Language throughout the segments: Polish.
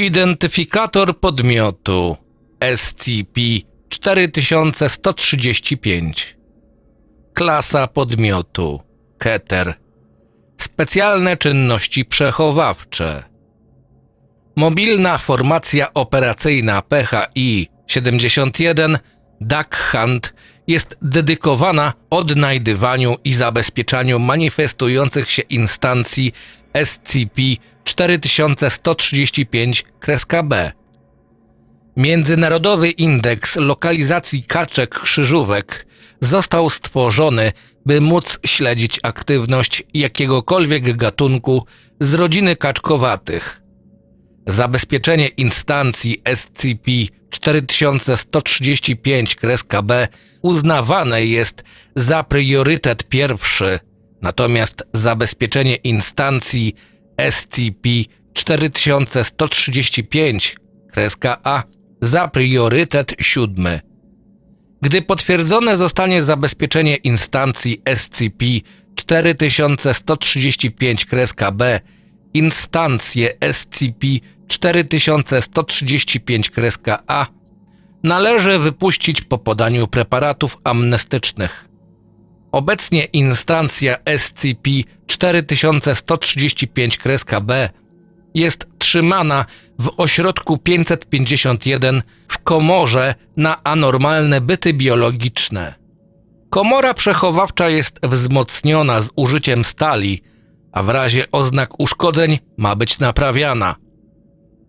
Identyfikator podmiotu. SCP-4135 Klasa podmiotu. Keter. Specjalne czynności przechowawcze. Mobilna formacja operacyjna PHI-71 Duck Hunt jest dedykowana odnajdywaniu i zabezpieczaniu manifestujących się instancji SCP-4135-B. Międzynarodowy Indeks Lokalizacji Kaczek Krzyżówek został stworzony, by móc śledzić aktywność jakiegokolwiek gatunku z rodziny kaczkowatych. Zabezpieczenie instancji SCP-4135-B uznawane jest za priorytet pierwszy, natomiast zabezpieczenie instancji SCP-4135-A za priorytet siódmy. Gdy potwierdzone zostanie zabezpieczenie instancji SCP-4135-B, instancje SCP-4135-A należy wypuścić po podaniu preparatów amnestycznych. Obecnie instancja SCP-4135-B jest trzymana w ośrodku 551 w komorze na anormalne byty biologiczne. Komora przechowawcza jest wzmocniona z użyciem stali, a w razie oznak uszkodzeń ma być naprawiana.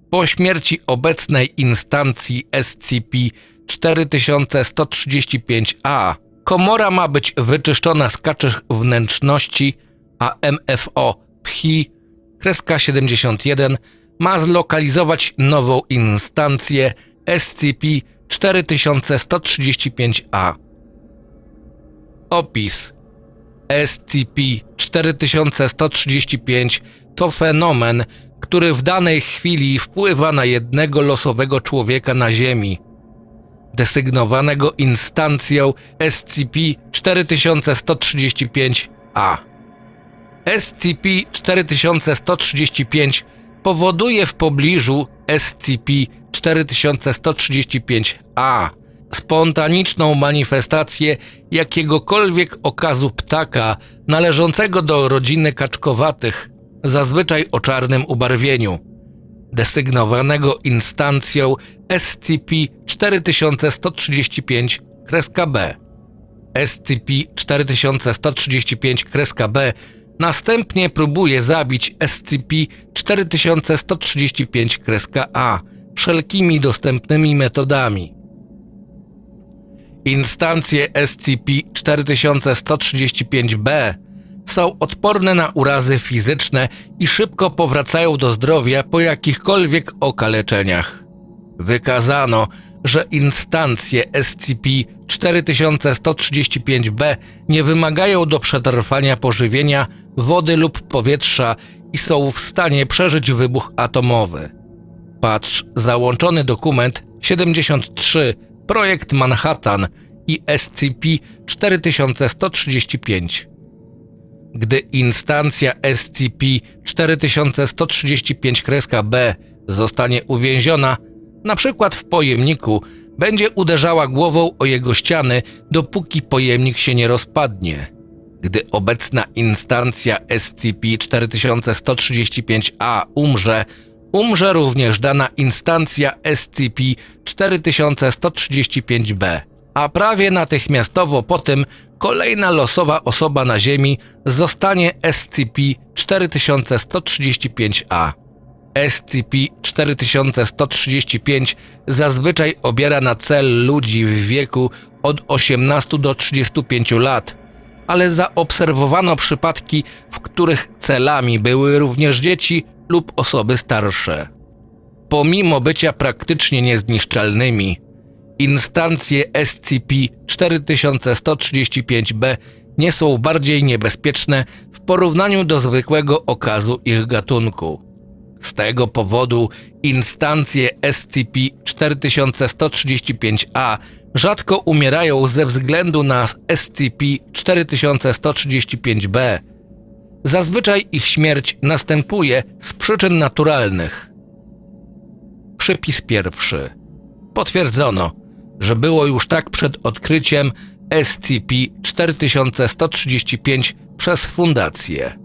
Po śmierci obecnej instancji SCP-4135-A komora ma być wyczyszczona z kaczych wnętrzności, a MFO PHI kreska 71 ma zlokalizować nową instancję SCP-4135-A. Opis SCP-4135 to fenomen, który w danej chwili wpływa na jednego losowego człowieka na Ziemi, desygnowanego instancją SCP-4135-A. SCP-4135 powoduje w pobliżu SCP-4135-A spontaniczną manifestację jakiegokolwiek okazu ptaka należącego do rodziny kaczkowatych, zazwyczaj o czarnym ubarwieniu, desygnowanego instancją SCP-4135-B. SCP-4135-B następnie próbuje zabić SCP-4135-A wszelkimi dostępnymi metodami. Instancje SCP-4135-B są odporne na urazy fizyczne i szybko powracają do zdrowia po jakichkolwiek okaleczeniach. Wykazano, że instancje SCP-4135-B nie wymagają do przetrwania pożywienia, wody lub powietrza i są w stanie przeżyć wybuch atomowy. Patrz załączony dokument 73 Projekt Manhattan i SCP-4135. Gdy instancja SCP-4135-B zostanie uwięziona, na przykład w pojemniku, będzie uderzała głową o jego ściany, dopóki pojemnik się nie rozpadnie. Gdy obecna instancja SCP-4135-A umrze, umrze również dana instancja SCP-4135-B, a prawie natychmiastowo po tym kolejna losowa osoba na Ziemi zostanie SCP-4135-A. SCP-4135 zazwyczaj obiera na cel ludzi w wieku od 18 do 35 lat, ale zaobserwowano przypadki, w których celami były również dzieci lub osoby starsze. Pomimo bycia praktycznie niezniszczalnymi, instancje SCP-4135-B nie są bardziej niebezpieczne w porównaniu do zwykłego okazu ich gatunku. Z tego powodu instancje SCP-4135-A rzadko umierają ze względu na SCP-4135-B. Zazwyczaj ich śmierć następuje z przyczyn naturalnych. Przypis pierwszy. Potwierdzono, że było już tak przed odkryciem SCP-4135 przez fundację.